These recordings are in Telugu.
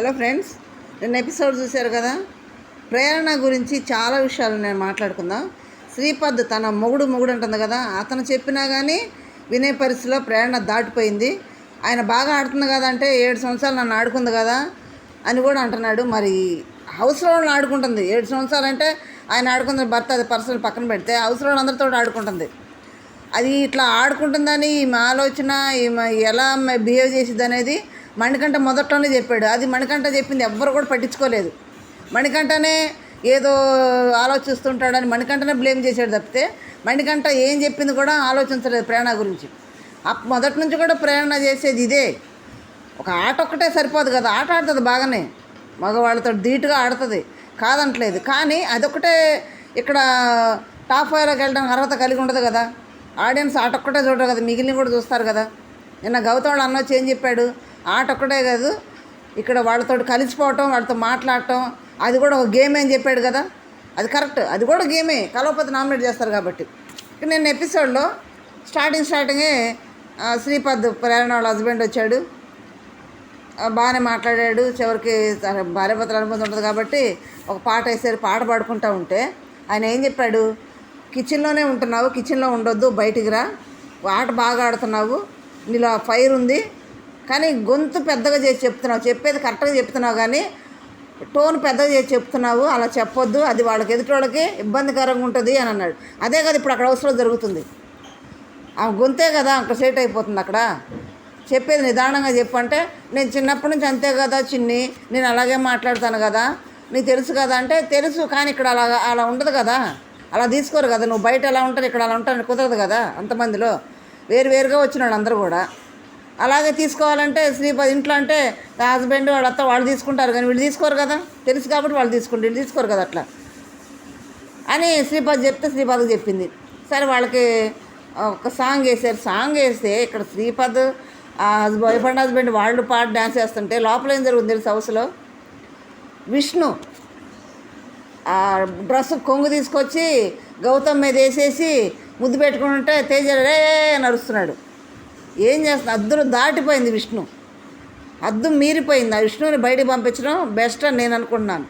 హలో ఫ్రెండ్స్ నిన్న ఎపిసోడ్ చూశారు కదా? ప్రేరణ గురించి చాలా విషయాలు నేను మాట్లాడుకుందాం. శ్రీపద్ తన మొగుడు మొగుడు అంటుంది కదా? అతను చెప్పినా కానీ వినే పరిస్థితిలో ప్రేరణ దాటిపోయింది. ఆయన బాగా ఆడుతుంది కదా అంటే ఏడు సంవత్సరాలు నన్ను ఆడుకుంది కదా అని కూడా అంటున్నాడు. మరి హౌస్లో వాళ్ళని ఆడుకుంటుంది. ఏడు సంవత్సరాలు అంటే ఆయన ఆడుకున్న భర్త అది పర్సనల్ పక్కన పెడితే హౌస్లో అందరితో ఆడుకుంటుంది. అది ఇట్లా ఆడుకుంటుందని ఈమె ఆలోచన ఈమె ఎలా బిహేవ్ చేసిద్ది అనేది మణికంఠ మొదట్లోనే చెప్పాడు. అది మణికంఠ చెప్పింది ఎవ్వరు కూడా పట్టించుకోలేదు. మణికంఠనే ఏదో ఆలోచిస్తుంటాడని మణికంఠనే బ్లేమ్ చేశాడు తప్పితే మణికంఠ ఏం చెప్పింది కూడా ఆలోచించలేదు ప్రేరణ గురించి. అప్ మొదటి నుంచి కూడా ప్రేరణ చేసేది ఇదే. ఒక ఆట ఒక్కటే సరిపోదు కదా. ఆట ఆడుతుంది బాగానే. మగవాళ్ళతో ధీటుగా ఆడుతుంది. కాదంటలేదు. కానీ అదొక్కటే ఇక్కడ టాప్ ఫైవ్లోకి వెళ్ళడానికి అర్హత కలిగి ఉండదు కదా. ఆడియన్స్ ఆట ఒక్కటే చూడరు కదా. మిగిలిన కూడా చూస్తారు కదా. నిన్న గౌతమ్ వాళ్ళ అన్న వచ్చి ఏం చెప్పాడు? ఆట ఒక్కటే కాదు ఇక్కడ వాళ్ళతో కలిసిపోవటం వాళ్ళతో మాట్లాడటం అది కూడా ఒక గేమే అని చెప్పాడు కదా. అది కరెక్ట్ అది కూడా గేమే. కలవపతి నామినేట్ చేస్తారు కాబట్టి. నేను ఎపిసోడ్లో స్టార్టింగ్ స్టార్టింగే శ్రీపద్ ప్రేరణ వాళ్ళ హస్బెండ్ వచ్చాడు. బాగానే మాట్లాడాడు. చివరికి తన అనుబంధం ఉంటుంది కాబట్టి ఒక పాట వేసారు పాట పాడుకుంటూ ఉంటే ఆయన ఏం చెప్పాడు? కిచెన్లోనే ఉంటున్నావు కిచెన్లో ఉండొద్దు బయటికి రా. ఆట బాగా ఆడుతున్నావు నీలో ఆ ఫైర్ ఉంది కానీ గొంతు పెద్దగా చేసి చెప్తున్నావు. చెప్పేది కరెక్ట్గా చెప్తున్నావు కానీ టోన్ పెద్దగా చేసి చెప్తున్నావు. అలా చెప్పొద్దు. అది వాళ్ళకి ఎదుటి వాళ్ళకి ఇబ్బందికరంగా ఉంటుంది అని అన్నాడు. అదే కదా ఇప్పుడు అక్కడ అవసరం జరుగుతుంది. ఆ గొంతే కదా అక్కడ సెట్ అయిపోతుంది అక్కడ. చెప్పేది నిదానంగా చెప్పంటే నేను చిన్నప్పటి నుంచి అంతే కదా చిన్ని నేను అలాగే మాట్లాడతాను కదా నీకు తెలుసు కదా అంటే తెలుసు కానీ ఇక్కడ అలా అలా ఉండదు కదా. అలా తీసుకోరు కదా. నువ్వు బయట ఎలా ఉంటారు ఇక్కడ అలా ఉంటాను కుదరదు కదా అంతమందిలో. వేరు వేరుగా వచ్చిన వాళ్ళు అందరూ కూడా. అలాగే తీసుకోవాలంటే శ్రీపద్ ఇంట్లో అంటే హస్బెండ్ వాళ్ళ అత్త వాళ్ళు తీసుకుంటారు కానీ వీళ్ళు తీసుకోరు కదా. తెలుసు కాబట్టి వాళ్ళు తీసుకుంటారు వీళ్ళు తీసుకోరు కదా అట్లా. అని శ్రీపద్ చెప్తే శ్రీపద్కి చెప్పింది. సరే వాళ్ళకి ఒక సాంగ్ వేసారు సాంగ్ వేస్తే ఇక్కడ శ్రీపద్ ఆ బాయ్ ఫ్రెండ్ హస్బెండ్ వాళ్ళు పాట డ్యాన్స్ చేస్తుంటే లోపల ఏం జరుగుతుంది తెలుసు హౌస్లో విష్ణు ఆ డ్రెస్ కొంగు తీసుకొచ్చి గౌతమ్ మీద వేసేసి ముద్దు పెట్టుకుంటుంటే తేజ రే నడుస్తున్నాడు ఏం చేస్తున్నా? అద్దును దాటిపోయింది విష్ణు. అద్దు మీరిపోయింది. ఆ విష్ణువుని బయటికి పంపించడం బెస్ట్ అని నేను అనుకుంటున్నాను.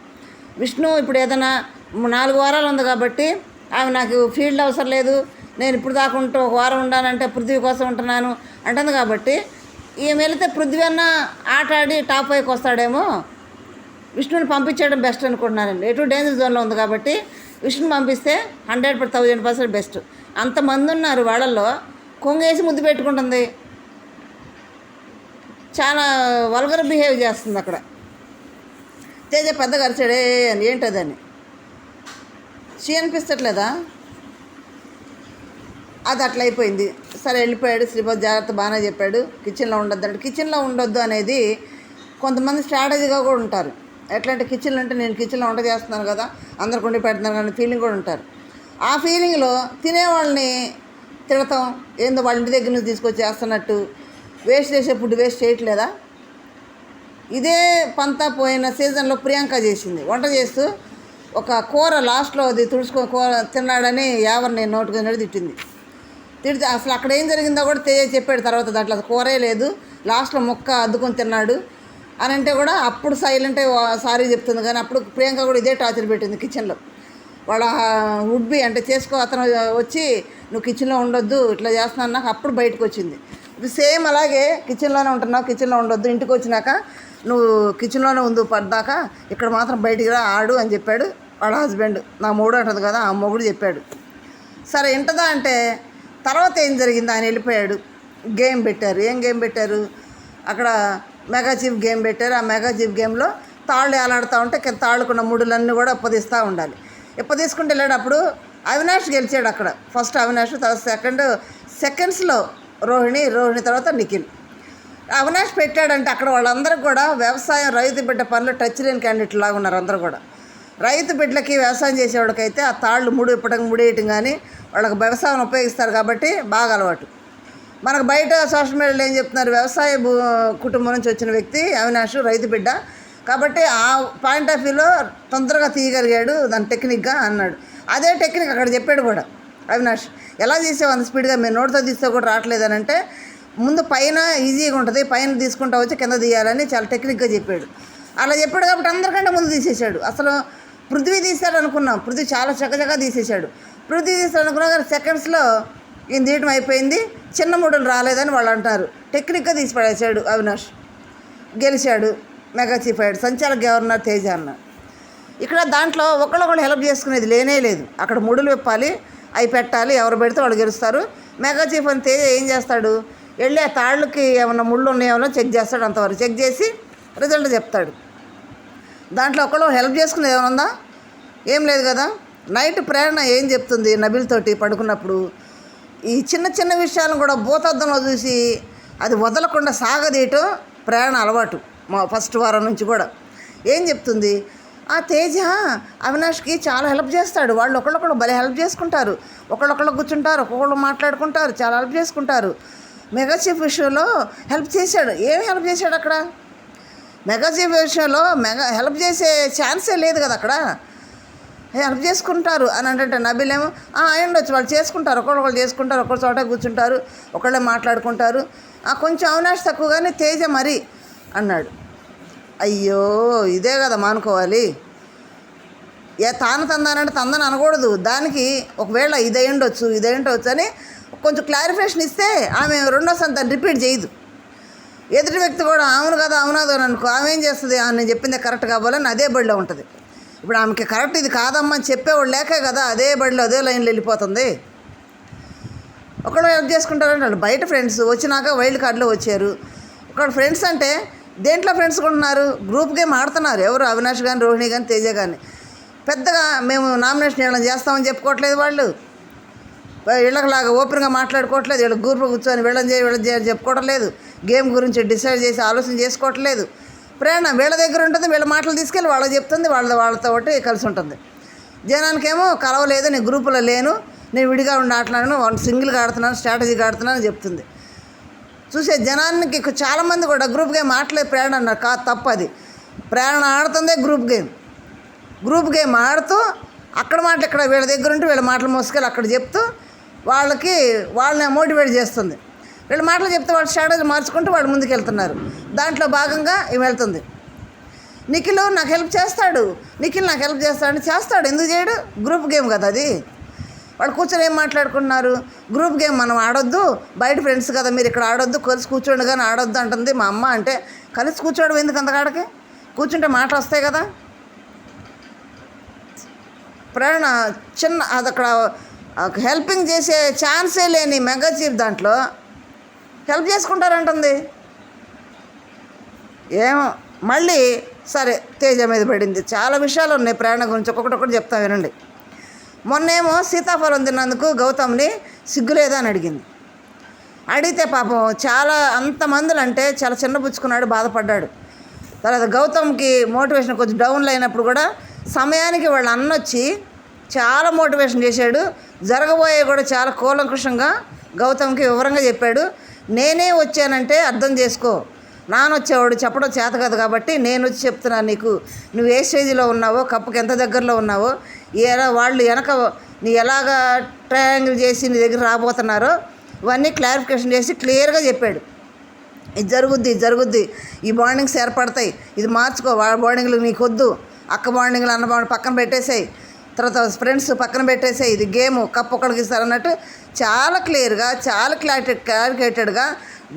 విష్ణు ఇప్పుడు ఏదైనా నాలుగు వారాలు ఉంది కాబట్టి ఆమె నాకు ఫీల్డ్ అవసరం లేదు. నేను ఇప్పుడు దాకా ఉంటూ ఒక వారం ఉండాలంటే పృథ్వీ కోసం ఉంటున్నాను అంటుంది కాబట్టి ఈమె వెళితే పృథ్వీ అన్న ఆట ఆడి టాప్ పైకి వస్తాడేమో. విష్ణుని పంపించడం బెస్ట్ అనుకుంటున్నానండి. ఎటు డేంజర్ జోన్లో ఉంది కాబట్టి విష్ణుని పంపిస్తే హండ్రెడ్ థౌజండ్ పర్సెంట్ బెస్ట్. అంతమంది ఉన్నారు వాళ్ళల్లో. కొంగేసి ముద్దు పెట్టుకుంటుంది. చాలా వల్గర్ బిహేవ్ చేస్తుంది అక్కడ. తేజ పెద్దగా అరిచాడే అని ఏంటదని షీ అనిపిస్తట్లేదా? అది అట్లా అయిపోయింది. సరే వెళ్ళిపోయాడు. శ్రీపతి జాగ్రత్త బాగానే చెప్పాడు. కిచెన్లో ఉండొద్దు అంటే కిచెన్లో ఉండొద్దు అనేది కొంతమంది స్ట్రాటజీగా కూడా ఉంటారు. ఎట్లా అంటే కిచెన్లో అంటే నేను కిచెన్లో వంట చేస్తున్నాను కదా అందరికి వండి పెడుతున్నాను కానీ ఫీలింగ్ కూడా ఉంటారు. ఆ ఫీలింగ్లో తినేవాళ్ళని తిడతాం ఏందో వాళ్ళ ఇంటి దగ్గర నుంచి తీసుకొచ్చి చేస్తున్నట్టు వేస్ట్ చేసే ఫుడ్ వేస్ట్ చేయట్లేదా? ఇదే పంతా పోయిన సీజన్లో ప్రియాంక చేసింది. వంట చేస్తూ ఒక కూర లాస్ట్లో అది తుడుచుకో కూర తిన్నాడని ఎవరిని నోటుకుని తిట్టింది. తిడితే అసలు అక్కడ ఏం జరిగిందో కూడా తెలియ చెప్పాడు తర్వాత దాంట్లో. కూరే లేదు. లాస్ట్లో ముక్క అద్దుకొని తిన్నాడు. అని అంటే కూడా అప్పుడు సైలెంట్ సారీ చెప్తుంది. కానీ అప్పుడు ప్రియాంక కూడా ఇదే టార్చర్ పెట్టింది కిచెన్లో వాళ్ళ వుడ్బి అంటే చేసుకో అతను వచ్చి నువ్వు కిచెన్లో ఉండొద్దు ఇట్లా చేస్తున్నాను నాకు అప్పుడు బయటకు వచ్చింది. సేమ్ అలాగే కిచెన్లోనే ఉంటున్నావు కిచెన్లో ఉండొద్దు ఇంటికి వచ్చినాక నువ్వు కిచెన్లోనే ఉండు పడ్డాక ఇక్కడ మాత్రం బయటికి రా ఆడు అని చెప్పాడు వాళ్ళ హస్బెండ్ నా మూడు అంటుంది కదా ఆ మొగుడు చెప్పాడు. సరే ఇంటదా అంటే తర్వాత ఏం జరిగింది? ఆయన వెళ్ళిపోయాడు. గేమ్ పెట్టారు. ఏం గేమ్ పెట్టారు? అక్కడ మెగా చీఫ్ గేమ్ పెట్టారు. ఆ మెగా చీఫ్ గేమ్లో తాళ్ళు ఏలాడుతూ ఉంటే కింద తాళ్ళుకున్న ముడులన్నీ కూడా ఇప్పదీస్తూ ఉండాలి. ఇప్పదీసుకుంటూ వెళ్ళేటప్పుడు అవినాష్ గెలిచాడు అక్కడ. ఫస్ట్ అవినాష్ తర్వాత సెకండ్ సెకండ్స్లో రోహిణి రోహిణి తర్వాత నిఖిల్. అవినాష్ పెట్టాడంటే అక్కడ వాళ్ళందరూ కూడా వ్యవసాయం రైతు బిడ్డ పనులు టచ్ లేని క్యాండిడేట్ లాగా ఉన్నారు అందరూ కూడా. రైతు బిడ్డలకి వ్యవసాయం చేసేవాడికైతే ఆ తాళ్ళు ముడి ఇప్పటం ముడేయటం కానీ వాళ్ళకి వ్యవసాయం ఉపయోగిస్తారు కాబట్టి బాగా అలవాటు. మనకు బయట సోషల్ మీడియాలో ఏం చెప్తున్నారు? వ్యవసాయ భూ కుటుంబం నుంచి వచ్చిన వ్యక్తి అవినాష్ రైతు బిడ్డ. కాబట్టి ఆ పాయింట్ ఆఫ్ వ్యూలో తొందరగా తీయగలిగాడు దాని టెక్నిక్గా అన్నాడు. అదే టెక్నిక్ అక్కడ చెప్పాడు కూడా అవినాష్. ఎలా తీసావు అంత స్పీడ్గా? మీరు నోటితో తీస్తే కూడా రావట్లేదని అంటే ముందు పైన ఈజీగా ఉంటుంది. పైన తీసుకుంటా వచ్చి కింద తీయాలని చాలా టెక్నిక్గా చెప్పాడు. అలా చెప్పాడు కాబట్టి అందరికంటే ముందు తీసేశాడు. అసలు పృథ్వీ తీశాడు అనుకున్నాం పృథ్వీ చాలా చక్కచక్క తీసేశాడు. పృథ్వీ తీశాడు అనుకున్నాం కానీ సెకండ్స్లో ఈయన తీయటం అయిపోయింది. చిన్న మూడలు రాలేదని వాళ్ళు అంటారు. టెక్నిక్గా తీసి పడేశాడు అవినాష్. గెలిచాడు మెగా చీఫ్ అయ్యాడు. సంచాలక గవర్నర్ తేజ అన్న. ఇక్కడ దాంట్లో ఒకళ్ళొకళ్ళు హెల్ప్ చేసుకునేది లేనే లేదు. అక్కడ ముడులు విప్పాలి అవి పెట్టాలి ఎవరు పెడితే వాళ్ళు గెలుస్తారు. మెగా చీఫ్ అని తేజ ఏం చేస్తాడు? వెళ్ళి ఆ తాళ్ళకి ఏమన్నా ముళ్ళు ఉన్నాయేమో చెక్ చేస్తాడు అంతవరకు. చెక్ చేసి రిజల్ట్ చెప్తాడు. దాంట్లో ఒకళ్ళు హెల్ప్ చేసుకునేది ఏమైనా ఉందా? ఏం లేదు కదా. నైట్ ప్రేరణ ఏం చెప్తుంది నబిల్ తోటి పడుకున్నప్పుడు? ఈ చిన్న చిన్న విషయాలను కూడా భూతద్దంలో చూసి అది వదలకుండా సాగదీయటం ప్రేరణ అలవాటు మా ఫస్ట్ వారం నుంచి కూడా. ఏం చెప్తుంది? ఆ తేజ అవినాష్కి చాలా హెల్ప్ చేస్తాడు. వాళ్ళు ఒకళ్ళొకళ్ళు భలే హెల్ప్ చేసుకుంటారు. ఒకళ్ళొకళ్ళు కూర్చుంటారు ఒక్కొక్కళ్ళు మాట్లాడుకుంటారు చాలా హెల్ప్ చేసుకుంటారు. మెగా చీఫ్ విషయంలో హెల్ప్ చేశాడు. ఏం హెల్ప్ చేశాడు అక్కడ? మెగా చీఫ్ విషయంలో మెగా హెల్ప్ చేసే ఛాన్సే లేదు కదా అక్కడ? హెల్ప్ చేసుకుంటారు అని అంటే నబిలేమో అయి ఉండొచ్చు వాళ్ళు చేసుకుంటారు. ఒకళ్ళు చేసుకుంటారు ఒకళ్ళ చోట కూర్చుంటారు ఒకళ్ళే మాట్లాడుకుంటారు. కొంచెం అవినాష్ తక్కువగానే తేజ మరి అన్నాడు. అయ్యో ఇదే కదా మానుకోవాలి. ఏ తాను తందానంటే తందని అనకూడదు. దానికి ఒకవేళ ఇదే ఉండొచ్చు ఇదే ఉండొచ్చు అని కొంచెం క్లారిఫికేషన్ ఇస్తే ఆమె రెండోసారి దాన్ని రిపీట్ చేయదు. ఎదుటి వ్యక్తి కూడా అవును కదా అవునాదో అని అనుకో ఆమె ఏం చేస్తుంది? ఆ నేను చెప్పింది కరెక్ట్ కావాలని అదే బడిలో ఉంటుంది. ఇప్పుడు ఆమెకి కరెక్ట్ ఇది కాదమ్మా అని చెప్పేవాడు లేకే కదా అదే బడిలో అదే లైన్లో వెళ్ళిపోతుంది. ఒకళ్ళు హెల్ప్ చేసుకుంటారంటే బయట ఫ్రెండ్స్ వచ్చినాక వైల్డ్ కార్డులో వచ్చారు. ఒకళ్ళు ఫ్రెండ్స్ అంటే దేంట్లో ఫ్రెండ్స్ కూడా ఉన్నారు? గ్రూప్ గేమ్ ఆడుతున్నారు. ఎవరు? అవినాష్ కానీ రోహిణి కానీ తేజ కానీ పెద్దగా మేము నామినేషన్ వీళ్ళని చేస్తామని చెప్పుకోవట్లేదు వాళ్ళు. వీళ్ళకిలాగా ఓపెన్గా మాట్లాడుకోవట్లేదు. వీళ్ళ గ్రూప్ కూర్చొని వీళ్ళని చేయి వీళ్ళని చేయాలని చెప్పుకోవడం లేదు. గేమ్ గురించి డిసైడ్ చేసి ఆలోచన చేసుకోవట్లేదు. ప్రేరణ వీళ్ళ దగ్గర ఉంటుంది వీళ్ళ మాటలు తీసుకెళ్ళి వాళ్ళకి చెప్తుంది వాళ్ళ వాళ్ళతో ఒకటి కలిసి ఉంటుంది. జనానికేమో కలవలేదు నేను గ్రూపులో లేను నేను విడిగా ఉండి వాళ్ళు సింగిల్గా ఆడుతున్నాను స్ట్రాటజీగా ఆడుతున్నాను అని చెప్తుంది. చూసే జనానికి చాలామంది కూడా గ్రూప్ గేమ్ ఆడలేదు ప్రేరణ అన్నారు. కాదు తప్ప అది. ప్రేరణ ఆడుతుందే గ్రూప్ గేమ్ గ్రూప్ గేమ్ ఆడుతూ అక్కడ మాటలు ఇక్కడ వీళ్ళ దగ్గర ఉంటే వీళ్ళ మాటలు మోసుకెళ్ళి అక్కడ చెప్తూ వాళ్ళకి వాళ్ళని మోటివేట్ చేస్తుంది. వీళ్ళ మాటలు చెప్తే వాళ్ళు స్ట్రాటజీ మార్చుకుంటూ వాళ్ళు ముందుకు వెళ్తున్నారు దాంట్లో భాగంగా ఇవి వెళ్తుంది. నిఖిల్ నాకు హెల్ప్ చేస్తాడు. నిఖిల్ నాకు హెల్ప్ చేస్తాడు. చేస్తాడు. ఎందుకు చేయడు? గ్రూప్ గేమ్ కదా అది. వాళ్ళు కూర్చొని ఏం మాట్లాడుకున్నారు? గ్రూప్ గేమ్ మనం ఆడొద్దు. బయట ఫ్రెండ్స్ కదా మీరు ఇక్కడ ఆడొద్దు. కలిసి కూర్చోండి కానీ ఆడొద్దు అంటుంది మా అమ్మ అంటే కలిసి కూర్చోవడం ఎందుకు అంతకాడకి కూర్చుంటే మాటలు వస్తాయి కదా. ప్రేరణ చిన్న అది అక్కడ హెల్పింగ్ చేసే ఛాన్సే లేని మెగా చీఫ్ దాంట్లో హెల్ప్ చేసుకుంటారంటుంది. ఏమో మళ్ళీ సరే తేజ మీద పడింది. చాలా విషయాలు ఉన్నాయి ప్రేరణ గురించి. ఒక్కొక్కటి ఒకటి చెప్తా వినండి. మొన్నేమో సీతాఫలం తిన్నందుకు గౌతమ్ని సిగ్గులేదా అని అడిగింది. అడిగితే పాపం చాలా అంతమందులు అంటే చాలా చిన్నపుచ్చుకున్నాడు బాధపడ్డాడు. తర్వాత గౌతమ్కి మోటివేషన్ కొంచెం డౌన్లో అయినప్పుడు కూడా సమయానికి వాళ్ళ అన్న వచ్చి చాలా మోటివేషన్ చేశాడు. జరగబోయే కూడా చాలా కూలంకుషంగా గౌతమ్కి వివరంగా చెప్పాడు. నేనే వచ్చానంటే అర్థం చేసుకో నానొచ్చేవాడు చెప్పడం చేత కాదు కాబట్టి నేను వచ్చి చెప్తున్నాను నీకు నువ్వు ఏ స్టేజ్లో ఉన్నావో కప్పుకి ఎంత దగ్గరలో ఉన్నావో ఎలా వాళ్ళు వెనక నీ ఎలాగా ట్రయాంగిల్ చేసి నీ దగ్గర రాబోతున్నారో ఇవన్నీ క్లారిఫికేషన్ చేసి క్లియర్గా చెప్పాడు. ఇది జరుగుద్ది ఇది జరుగుద్ది. ఈ బాండింగ్స్ ఏర్పడతాయి. ఇది మార్చుకో వాళ్ళ బాండింగ్లు నీకు వద్దు అక్క బాండింగ్లు అన్న బాండ్ పక్కన పెట్టేసాయి. తర్వాత ఫ్రెండ్స్ పక్కన పెట్టేసాయి. ఇది గేమ్ కప్ ఒకడికి ఇస్తారన్నట్టు చాలా క్లియర్గా చాలా క్లారిటీ క్లారికేటెడ్గా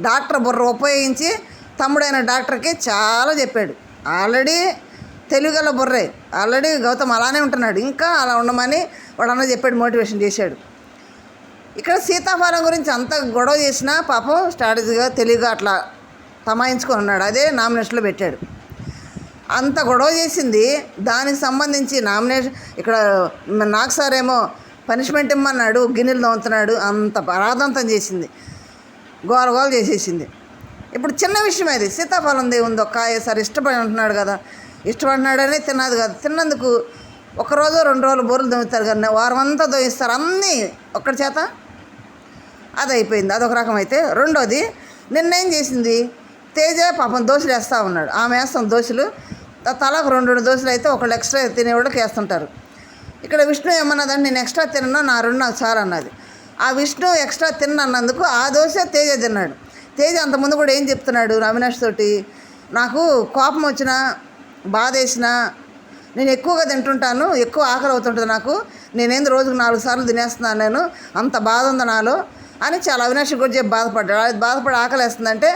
డాక్టర్ బుర్ర ఉపయోగించి తమ్ముడైన డాక్టర్కి చాలా చెప్పాడు. ఆల్రెడీ తెలుగుల బుర్రే. ఆల్రెడీ గౌతమ్ అలానే ఉంటున్నాడు. ఇంకా అలా ఉండమని వాడు అన్న చెప్పాడు మోటివేషన్ చేశాడు. ఇక్కడ సీతాఫలం గురించి అంత గొడవ చేసినా పాపం స్ట్రాటజీగా తెలివిగా అట్లా తమాయించుకొని ఉన్నాడు. అదే నామినేషన్లో పెట్టాడు. అంత గొడవ చేసింది దానికి సంబంధించి నామినేషన్ ఇక్కడ నాకు సార్ ఏమో పనిష్మెంట్ ఇమ్మన్నాడు గిన్నెలు దొంతున్నాడు అంత పరాదంతం చేసింది. గోల గోల చేసేసింది. ఇప్పుడు చిన్న విషయం అది. సీతాఫలం దేవుందో ఒక కాయ సార్ ఇష్టపడి అంటున్నాడు కదా. ఇష్టపడినాడని తిన్నది కదా. తిన్నందుకు ఒకరోజు రెండు రోజులు బొర్రెలు దొంగతారు కానీ వారం అంతా దొంగిస్తారు అన్నీ ఒక్కడి చేత అది అయిపోయింది. అదొక రకం అయితే. రెండోది నిన్నేం చేసింది? తేజ పాపం దోశలు వేస్తూ ఉన్నాడు. ఆమె వేస్తాం దోశలు. తలకు రెండు రెండు దోశలు అయితే ఒకళ్ళు ఎక్స్ట్రా తినేవాళ్ళకి వేస్తుంటారు. ఇక్కడ విష్ణు ఏమన్నదంటే నేను ఎక్స్ట్రా తినను నా రెండు నాకు చాలు అన్నది. ఆ విష్ణు ఎక్స్ట్రా తిన్నందుకు ఆ దోశ తేజ తిన్నాడు. తేజ అంతకుముందు కూడా ఏం చెప్తున్నాడు అవినాష్ తోటి? నాకు కోపం వచ్చినా బాధ వేసినా నేను ఎక్కువగా తింటుంటాను ఎక్కువ ఆకలి అవుతుంటుంది నాకు. నేనేంది రోజుకు నాలుగు సార్లు తినేస్తున్నాను నేను అంత బాధ ఉంది నాలో అని చాలా అవినాష్ కూడా చెప్పి బాధపడ్డాడు. అది బాధపడి ఆకలి వేస్తుందంటే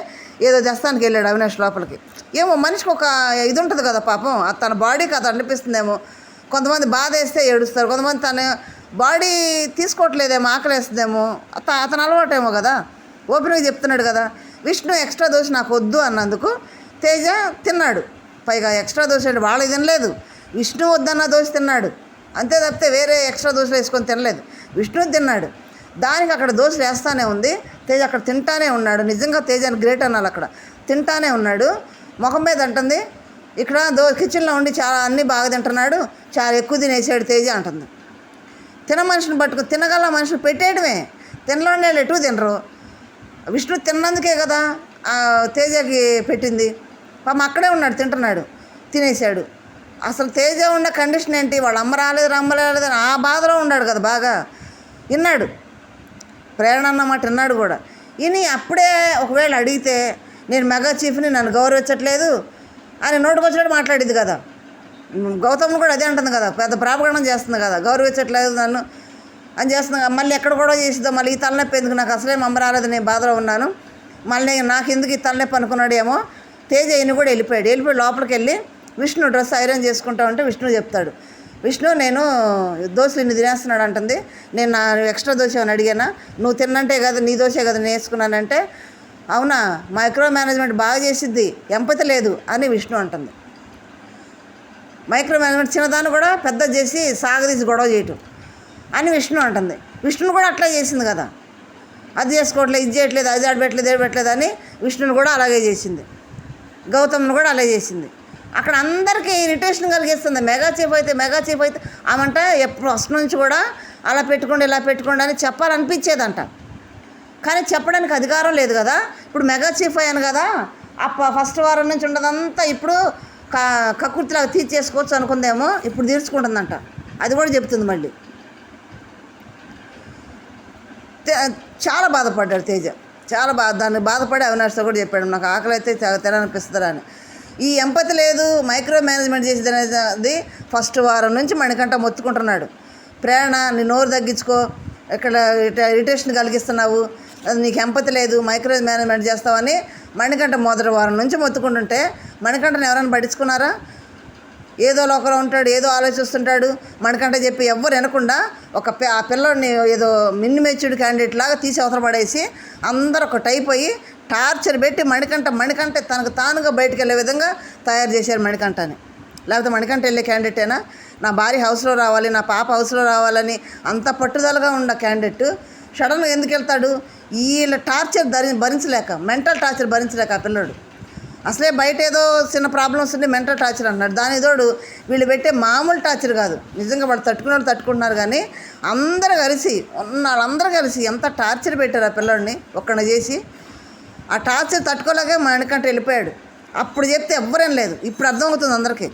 ఏదో దస్తానికి వెళ్ళాడు అవినాష్ లోపలికి. ఏమో మనిషికి ఒక ఇది ఉంటుంది కదా పాపం తన బాడీకి అది అనిపిస్తుందేమో. కొంతమంది బాధ వేస్తే ఏడుస్తారు కొంతమంది తన బాడీ తీసుకోవట్లేదేమో ఆకలి వేస్తుందేమో అత అతను అలవాటేమో కదా. ఓపెన్గా చెప్తున్నాడు కదా విష్ణు ఎక్స్ట్రా దోశ నాకు వద్దు అన్నందుకు తేజ తిన్నాడు. పైగా ఎక్స్ట్రా దోశ అంటే వాళ్ళు తినలేదు. విష్ణు వద్దన్న దోశ తిన్నాడు. అంతే తప్పితే వేరే ఎక్స్ట్రా దోశలు వేసుకొని తినలేదు. విష్ణు తిన్నాడు. దానికి అక్కడ దోశలు వేస్తానే ఉంది. తేజ అక్కడ తింటానే ఉన్నాడు. నిజంగా తేజ అని గ్రేట్ అన్నాడు అక్కడ. తింటానే ఉన్నాడు. ముఖం మీద అంటుంది ఇక్కడ దో కిచెన్లో ఉండి చాలా అన్నీ బాగా తింటున్నాడు. చాలా ఎక్కువ తినేసాడు తేజ అంటుంది. తిన మనిషిని పట్టుకు తినగల మనిషిని పెట్టేయడమే. తినలోనే ఎటు తినరు. విష్ణు తిన్నందుకే కదా ఆ తేజకి పెట్టింది. పాపం అక్కడే ఉన్నాడు తింటున్నాడు తినేసాడు అసలు తేజ ఉన్న కండిషన్ ఏంటి? వాళ్ళ అమ్మ రాలేదు రమ్మ రాలేదు అని ఆ బాధలో ఉన్నాడు కదా బాగా. విన్నాడు. ప్రేరణ అన్నమాట విన్నాడు కూడా. ఇని అప్పుడే ఒకవేళ అడిగితే నేను మెగా చీఫ్ని నన్ను గౌరవించట్లేదు అని నోటుకొచ్చినట్టు మాట్లాడింది కదా. గౌతమ్ కూడా అదే అంటుంది కదా పెద్ద ప్రాపగణం చేస్తుంది కదా గౌరవించట్లేదు నన్ను. అని చేస్తున్నాం. మళ్ళీ ఎక్కడ కూడా చేసిద్దాం మళ్ళీ ఈ తలనొప్పి ఎందుకు? నాకు అసలే మమ్మ రాలేదు నేను బాధలో ఉన్నాను. మళ్ళీ నాకు ఎందుకు ఈ తలనొప్పి అనుకున్నాడేమో? తేజ ఈయన కూడా వెళ్ళిపోయాడు. వెళ్ళిపోయి లోపలికి వెళ్ళి విష్ణు డ్రెస్ ఐరన్ చేసుకుంటా ఉంటే విష్ణు చెప్తాడు. విష్ణు నేను దోశలు ఇన్ని తినేస్తున్నాడు అంటుంది. నేను నా ఎక్స్ట్రా దోశ అని అడిగానా? నువ్వు తిన్నంటే కదా నీ దోశే కదా నేను వేసుకున్నానంటే అవునా మైక్రో మేనేజ్మెంట్ బాగా చేసిద్ది ఎంపతి లేదు అని విష్ణు అంటుంది. మైక్రో మేనేజ్మెంట్ చిన్నదాన్ని కూడా పెద్ద చేసి సాగదీసి గొడవ చేయటం. అని విష్ణు అంటుంది. విష్ణుని కూడా అట్లా చేసింది కదా. అది చేసుకోవట్లేదు ఇది చేయట్లేదు అది ఆడబెట్టలేదు ఏడు పెట్టలేదు అని విష్ణుని కూడా అలాగే చేసింది. గౌతమ్ని కూడా అలాగే చేసింది. అక్కడ అందరికీ ఇరిటేషన్ కలిగిస్తుంది. మెగా చీఫ్ అయితే మెగా చీఫ్ అయితే ఆమంట ఎప్పుడు ఫస్ట్ నుంచి కూడా అలా పెట్టుకోండి ఇలా పెట్టుకోండి అని చెప్పాలనిపించేదంట. కానీ చెప్పడానికి అధికారం లేదు కదా. ఇప్పుడు మెగా చీఫ్ అయ్యాను కదా. అప్ప ఫస్ట్ వారం నుంచి ఉండదంతా ఇప్పుడు క కక్కుర్తిలాగా తీర్చేసుకోవచ్చు అనుకుందేమో ఇప్పుడు తీర్చుకుంటుందంట. అది కూడా చెప్తుంది మళ్ళీ. చాలా బాధపడ్డాడు తేజ. చాలా బాధ దాన్ని బాధపడి అవినాష్తో కూడా చెప్పాడు. నాకు ఆకలి అయితే చాలా తినాలనిపిస్తుందా అని ఈ ఎంపతి లేదు మైక్రో మేనేజ్మెంట్ చేసేది అనేది ఫస్ట్ వారం నుంచి మణికంట మొత్తుకుంటున్నాడు. ప్రేరణ నీ నోరు తగ్గించుకో ఇక్కడ ఇట- ఇరిటేషన్ కలిగిస్తున్నావు అది నీకు ఎంపతి లేదు మైక్రో మేనేజ్మెంట్ చేస్తావని మణికంట మొదటి వారం నుంచి మొత్తుకుంటుంటే మణికంటను ఎవరైనా పట్టించుకున్నారా? ఏదో లోకంలో ఉంటాడు ఏదో ఆలోచిస్తుంటాడు. మనకంటే చెప్పి ఎవ్వరు వినకుండా ఒక ఆ పిల్లోడిని ఏదో మిన్నిమెచ్యూర్డ్ క్యాండిడేట్ లాగా తీసి అవసరం పడేసి అందరూ ఒక టైప్ అయ్యి టార్చర్ పెట్టి మణికంట మణికంట తనకు తానుగా బయటకు వెళ్ళే విధంగా తయారు చేశారు మణికంటని లేకపోతే మణికంట వెళ్ళే క్యాండిడేటేనా నా భార్య హౌస్లో రావాలి నా పాప హౌస్లో రావాలని అంత పట్టుదలగా ఉన్న క్యాండిడేట్ సడన్గా ఎందుకు వెళ్తాడు? వీళ్ళ టార్చర్ ధరి భరించలేక మెంటల్ టార్చర్ భరించలేక ఆ పిల్లోడు. అసలే బయట ఏదో చిన్న ప్రాబ్లమ్స్ ఉంటే మెంటల్ టార్చర్ అంటున్నాడు. దాని తోడు వీళ్ళు పెట్టే మామూలు టార్చర్ కాదు. నిజంగా వాళ్ళు తట్టుకునే వాళ్ళు తట్టుకుంటున్నారు కానీ అందరూ కలిసి ఉన్న వాళ్ళందరూ కలిసి ఎంత టార్చర్ పెట్టారు ఆ పిల్లడిని ఒక్కడిని చేసి. ఆ టార్చర్ తట్టుకోలేక వెనకంటే వెళ్ళిపోయాడు. అప్పుడు చెప్తే ఎవ్వరేం లేదు. ఇప్పుడు అర్థమవుతుంది అందరికీ.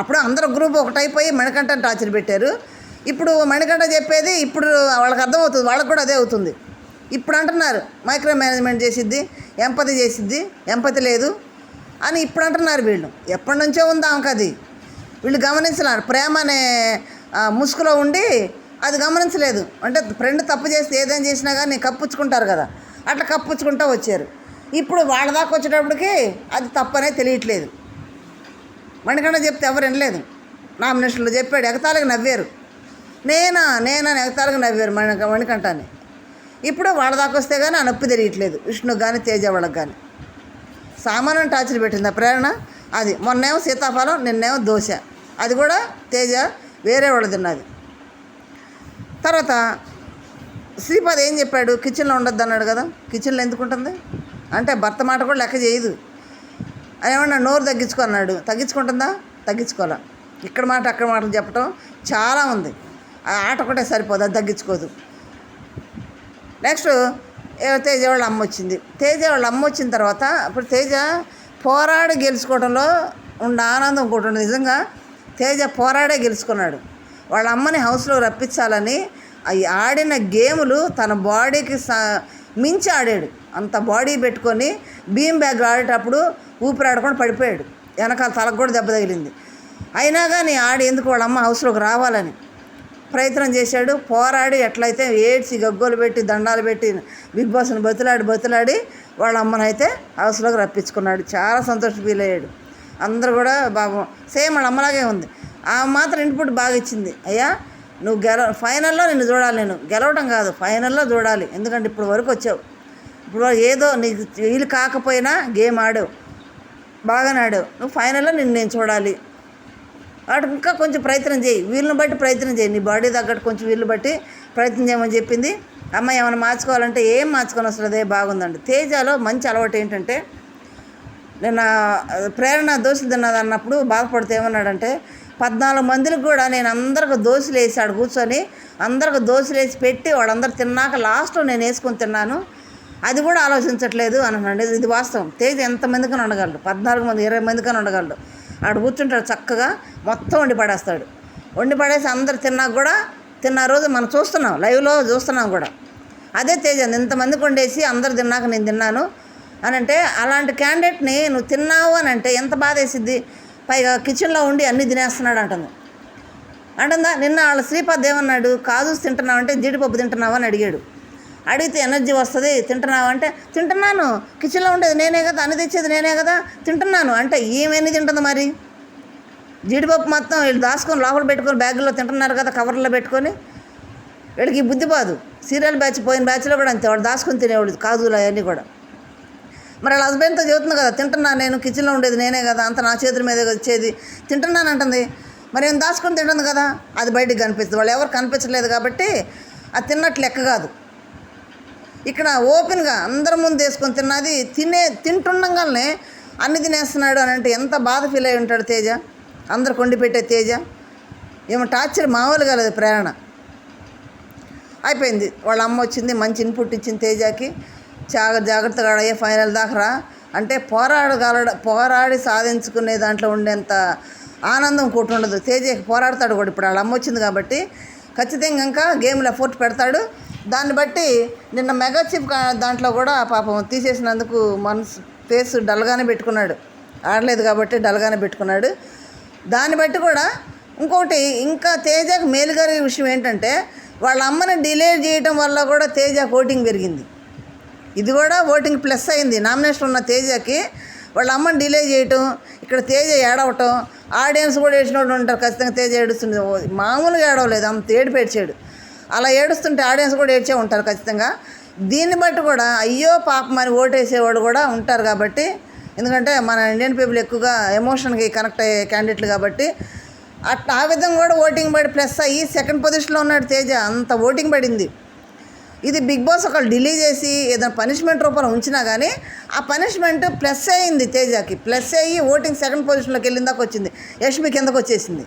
అప్పుడు అందరూ గ్రూప్ ఒకటైపోయి మణికంఠని టార్చర్ పెట్టారు. ఇప్పుడు మణికంఠ చెప్పేది ఇప్పుడు వాళ్ళకి అర్థమవుతుంది. వాళ్ళకి కూడా అదే అవుతుంది. ఇప్పుడు అంటున్నారు మైక్రో మేనేజ్మెంట్ చేసిద్ది ఎంపతి చేసిద్ది ఎంపతి లేదు. అని ఇప్పుడు అంటున్నారు వీళ్ళు. ఎప్పటి నుంచో ఉంది ఆమెకు అది. వీళ్ళు గమనించలేరు. ప్రేమ అనే ముసుగులో ఉండి అది గమనించలేదు. అంటే ఫ్రెండ్ తప్పు చేస్తే ఏదైనా చేసినా కానీ కప్పుచ్చుకుంటారు కదా. అట్లా కప్పుచ్చుకుంటూ వచ్చారు. ఇప్పుడు వాళ్ళ దాకా వచ్చేటప్పటికి అది తప్పనే తెలియట్లేదు. మణికంఠ చెప్తే ఎవరు వినలేదు. నామినేషన్లో చెప్పాడు. ఎగతాళికి నవ్వారు. నేనా నేనా అని ఎగతాళికి నవ్వారు మణి మణికంఠాన్ని ఇప్పుడు వాళ్ళ దాకా వస్తే కానీ ఆ నొప్పి తెలియట్లేదు. విష్ణుకు కానీ తేజ వాళ్ళకి కానీ సామాన్యం టార్చర్ పెట్టింది ఆ ప్రేరణ? అది. మొన్నేమో సీతాఫలం నిన్నేమో దోశ. అది కూడా తేజ వేరే వాళ్ళు తిన్నది. తర్వాత శ్రీపాద్ ఏం చెప్పాడు? కిచెన్లో ఉండొద్దు అన్నాడు కదా. కిచెన్లో ఎందుకు ఉంటుంది? అంటే భర్త మాట కూడా లెక్క చేయదు. ఏమన్నా నోరు తగ్గించుకో అన్నాడు. తగ్గించుకుంటుందా? తగ్గించుకోవాలా. ఇక్కడ మాట అక్కడ మాటలు చెప్పడం చాలా ఉంది. ఆ ఆట ఒకటే సరిపోదు అది తగ్గించుకోదు. నెక్స్ట్ తేజ వాళ్ళ అమ్మ వచ్చింది. తేజ వాళ్ళ అమ్మ వచ్చిన తర్వాత ఇప్పుడు తేజ పోరాడి గెలుచుకోవడంలో ఉన్న ఆనందం ఇంకోటి నిజంగా తేజ పోరాడే గెలుచుకున్నాడు. వాళ్ళ అమ్మని హౌస్లో రప్పించాలని అవి ఆడిన గేములు తన బాడీకి స మించి ఆడాడు. అంత బాడీ పెట్టుకొని బీమ్ బ్యాగ్ ఆడేటప్పుడు ఊపిరాడకుండా పడిపోయాడు. వెనకాల తలకు కూడా దెబ్బ తగిలింది. అయినా కానీ ఆడి ఎందుకు వాళ్ళ అమ్మ హౌస్లోకి రావాలని ప్రయత్నం చేశాడు పోరాడి ఎట్లయితే ఏడ్చి గగ్గోలు పెట్టి దండాలు పెట్టి బిగ్ బాస్ని బతులాడి బతులాడి వాళ్ళ అమ్మనైతే హౌస్లోకి రప్పించుకున్నాడు. చాలా సంతోషం ఫీల్ అయ్యాడు. అందరూ కూడా బాబు సేమ్ వాళ్ళ అమ్మలాగే ఉంది. ఆ మాత్రం ఇన్పుట్ బాగా ఇచ్చింది. అయ్యా నువ్వు గెల ఫైనల్లో నిన్ను చూడాలి నేను. గెలవడం కాదు ఫైనల్లో చూడాలి. ఎందుకంటే ఇప్పుడు వరకు వచ్చావు. ఇప్పుడు ఏదో నీకు వీలు కాకపోయినా గేమ్ ఆడావు బాగానే ఆడావు. నువ్వు ఫైనల్లో నిన్ను నేను చూడాలి. వాటికి ఇంకా కొంచెం ప్రయత్నం చేయి. వీళ్ళని బట్టి ప్రయత్నం చేయి. నీ బాడీ తగ్గట్టు కొంచెం వీళ్ళు బట్టి ప్రయత్నం చేయమని చెప్పింది. అమ్మ ఏమైనా మార్చుకోవాలంటే ఏం మార్చుకొని వస్తుంది అదే బాగుందండి. తేజాలో మంచి అలవాటు ఏంటంటే నేను ప్రేరణ దోశలు తిన్నది అన్నప్పుడు బాధపడితే ఏమన్నాడంటే పద్నాలుగు మందికి కూడా నేను అందరికి దోశలు వేసాడు కూర్చొని అందరికి దోశలు వేసి పెట్టి వాడందరు తిన్నాక లాస్ట్లో నేను వేసుకొని తిన్నాను. అది కూడా ఆలోచించట్లేదు అని ఇది వాస్తవం. తేజ ఎంతమందికని ఉండగలడు. పద్నాలుగు మంది ఇరవై మందికని ఉండగలడు. ఆడు కూర్చుంటాడు చక్కగా మొత్తం వండి పడేస్తాడు. వండి పడేసి అందరు తిన్నాక కూడా తిన్న రోజు మనం చూస్తున్నాం లైవ్లో చూస్తున్నాం కూడా. అదే తేజ ఇంతమందికి వండేసి అందరు తిన్నాక నేను తిన్నాను అని అంటే అలాంటి క్యాండిడేట్ని నువ్వు తిన్నావు అని అంటే ఎంత బాధ వేసిద్ది? పైగా కిచెన్లో ఉండి అన్నీ తినేస్తున్నాడు అంటుంది. అంటుందా? నిన్న వాళ్ళ శ్రీపద్ ఏమన్నాడు? కాజు తింటున్నావు అంటే జీడిపప్పు తింటున్నావు అని అడిగాడు. అడిగితే ఎనర్జీ వస్తుంది తింటున్నావు అంటే తింటున్నాను కిచెన్లో ఉండేది నేనే కదా అన్ని తెచ్చేది నేనే కదా తింటున్నాను. అంటే ఏమేమి తింటుంది మరి? జీడిపప్పు మొత్తం వీళ్ళు దాచుకొని లోపల పెట్టుకొని బ్యాగుల్లో తింటున్నారు కదా కవర్లో పెట్టుకొని. వీళ్ళకి బుద్ధి పాదు సీరియల్ బ్యాచ్ పోయిన బ్యాచ్లో కూడా అంతే వాడు దాచుకొని తినేవాడు కాజులు అవన్నీ కూడా. మరి వాళ్ళ హస్బెండ్తో చెబుతుంది కదా తింటున్నాను నేను కిచెన్లో ఉండేది నేనే కదా అంత నా చేతుల మీద వచ్చేది. తింటున్నాను అంటుంది. మరి ఏం దాచుకొని తింటుంది కదా అది బయటికి కనిపిస్తుంది. వాళ్ళు ఎవరు కనిపించలేదు కాబట్టి అది తిన్నట్లు లెక్క కాదు. ఇక్కడ ఓపెన్గా అందరి ముందు వేసుకొని తిన్నది తినే తింటుండగానే అన్ని తినేస్తున్నాడు అని అంటే ఎంత బాధ ఫీల్ అయి ఉంటాడు తేజ? అందరు కొండి పెట్టే తేజ? ఏమో టార్చర్ మామూలుగా లేదు ప్రేరణ అయిపోయింది. వాళ్ళ అమ్మ వచ్చింది మంచి ఇన్పుట్ ఇచ్చింది తేజకి. చాలా జాగ్రత్తగా అయ్యే ఫైనల్ దాకా అంటే పోరాడగలడ పోరాడి సాధించుకునే దాంట్లో ఉండేంత ఆనందం కూట ఉండదు. తేజకి పోరాడతాడు కూడా. ఇప్పుడు వాళ్ళ అమ్మ వచ్చింది కాబట్టి ఖచ్చితంగా ఇంకా గేమ్లో ఎఫోర్ట్ పెడతాడు. దాన్ని బట్టి నిన్న మెగా చిప్ దాంట్లో కూడా పాపం తీసేసినందుకు మనసు ఫేస్ డల్గానే పెట్టుకున్నాడు. ఆడలేదు కాబట్టి డల్గానే పెట్టుకున్నాడు. దాన్ని బట్టి కూడా ఇంకోటి ఇంకా తేజకు మేలుగారి విషయం ఏంటంటే వాళ్ళ అమ్మని డిలే చేయడం వల్ల కూడా తేజ ఓటింగ్ పెరిగింది. ఇది కూడా ఓటింగ్ ప్లస్ అయింది. నామినేషన్ ఉన్న తేజకి వాళ్ళ అమ్మని డిలే చేయటం ఇక్కడ తేజ ఏడవటం ఆడియన్స్ కూడా ఏడ్చినోడు ఉంటారు. ఖచ్చితంగా తేజ ఏడుస్తుంది. మామూలుగా ఏడవలేదు. అంత ఏడుపు అలా ఏడుస్తుంటే ఆడియన్స్ కూడా ఏడ్చే ఉంటారు ఖచ్చితంగా. దీన్ని బట్టి కూడా అయ్యో పాపం అని ఓటేసేవాడు కూడా ఉంటారు కాబట్టి ఎందుకంటే మన ఇండియన్ పీపుల్ ఎక్కువగా ఎమోషన్కి కనెక్ట్ అయ్యే క్యాండిడేట్లు కాబట్టి అట్లా ఆ విధంగా కూడా ఓటింగ్ పడి ప్లస్ అయ్యి సెకండ్ పొజిషన్లో ఉన్నాడు తేజ అంత ఓటింగ్ పడింది. ఇది బిగ్ బాస్ ఒకళ్ళు డిలే చేసి ఏదైనా పనిష్మెంట్ రూపంలో ఉంచినా కానీ ఆ పనిష్మెంట్ ప్లస్ అయింది తేజకి. ప్లస్ అయ్యి ఓటింగ్ సెకండ్ పొజిషన్లోకి వెళ్ళిందాక వచ్చింది. యష్మి కిందకు వచ్చేసింది.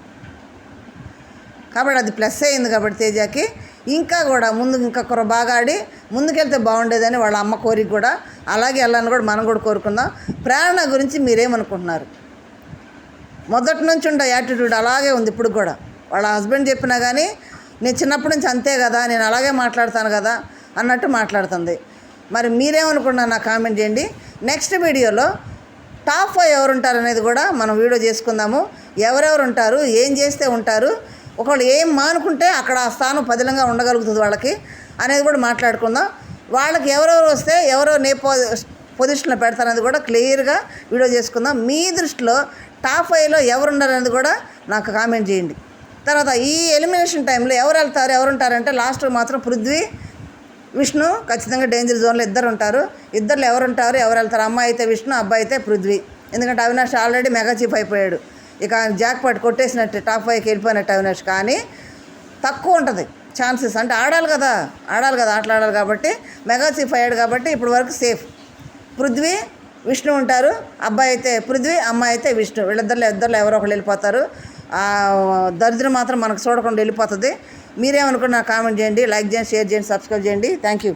కాబట్టి అది ప్లస్ అయింది కాబట్టి తేజాకి. ఇంకా కూడా ముందు ఇంకా బాగా ఆడి ముందుకెళ్తే బాగుండేదని వాళ్ళ అమ్మ కోరిక కూడా అలాగే వెళ్ళాలని కూడా మనం కూడా కోరుకుందాం. ప్రేరణ గురించి మీరేమనుకుంటున్నారు? మొదటి నుంచి ఉండే యాటిట్యూడ్ అలాగే ఉంది ఇప్పుడు కూడా. వాళ్ళ హస్బెండ్ చెప్పినా కానీ నేను చిన్నప్పటి నుంచి అంతే కదా నేను అలాగే మాట్లాడతాను కదా అన్నట్టు మాట్లాడుతుంది. మరి మీరేమనుకున్నారు నాకు కామెంట్ చేయండి. నెక్స్ట్ వీడియోలో టాప్ ఫైవ్ ఎవరు ఉంటారు అనేది కూడా మనం వీడియో చేసుకుందాము. ఎవరెవరు ఉంటారు ఏం చేస్తే ఉంటారు ఒకవేళ ఏం మానుకుంటే అక్కడ ఆ స్థానం పదిలంగా ఉండగలుగుతుంది వాళ్ళకి అనేది కూడా మాట్లాడుకుందాం. వాళ్ళకి ఎవరెవరు వస్తే ఎవరో నే పొజిషన్లో పెడతారనేది కూడా క్లియర్గా వీడియో చేసుకుందాం. మీ దృష్టిలో టాప్ ఫైవ్లో ఎవరున్నారనేది కూడా నాకు కామెంట్ చేయండి. తర్వాత ఈ ఎలిమినేషన్ టైంలో ఎవరు వెళ్తారు ఎవరు ఉంటారంటే లాస్ట్ మాత్రం పృథ్వీ విష్ణు ఖచ్చితంగా డేంజర్ జోన్లో ఇద్దరు ఉంటారు ఇద్దరు ఎవరు ఉంటారు ఎవరు వెళ్తారు? అమ్మాయి అయితే విష్ణు అబ్బాయి అయితే పృథ్వీ. ఎందుకంటే అవినాష్ ఆల్రెడీ మెగా చీఫ్ అయిపోయాడు. ఇక జాక్ పాట్ కొట్టేసినట్టు టాప్ ఫైవ్కి వెళ్ళిపోయినట్టు అవినాష్. కానీ తక్కువ ఉంటుంది ఛాన్సెస్ అంటే ఆడాలి కదా ఆడాలి కదా ఆటలు ఆడాలి కాబట్టి మెగా చీఫ్ అయ్యాడు కాబట్టి ఇప్పుడు వరకు సేఫ్ పృథ్వీ విష్ణు ఉంటారు. అబ్బాయి అయితే పృథ్వీ అమ్మాయి అయితే విష్ణు. వీళ్ళిద్దరిలో ఇద్దరిలో ఎవరో ఒకరు వెళ్ళిపోతారు. దరిద్రం మాత్రం మనకు చూడకుండా వెళ్ళిపోతుంది. మీరేమనుకున్నా కామెంట్ చేయండి లైక్ చేయండి షేర్ చేయండి సబ్స్క్రైబ్ చేయండి. Thank you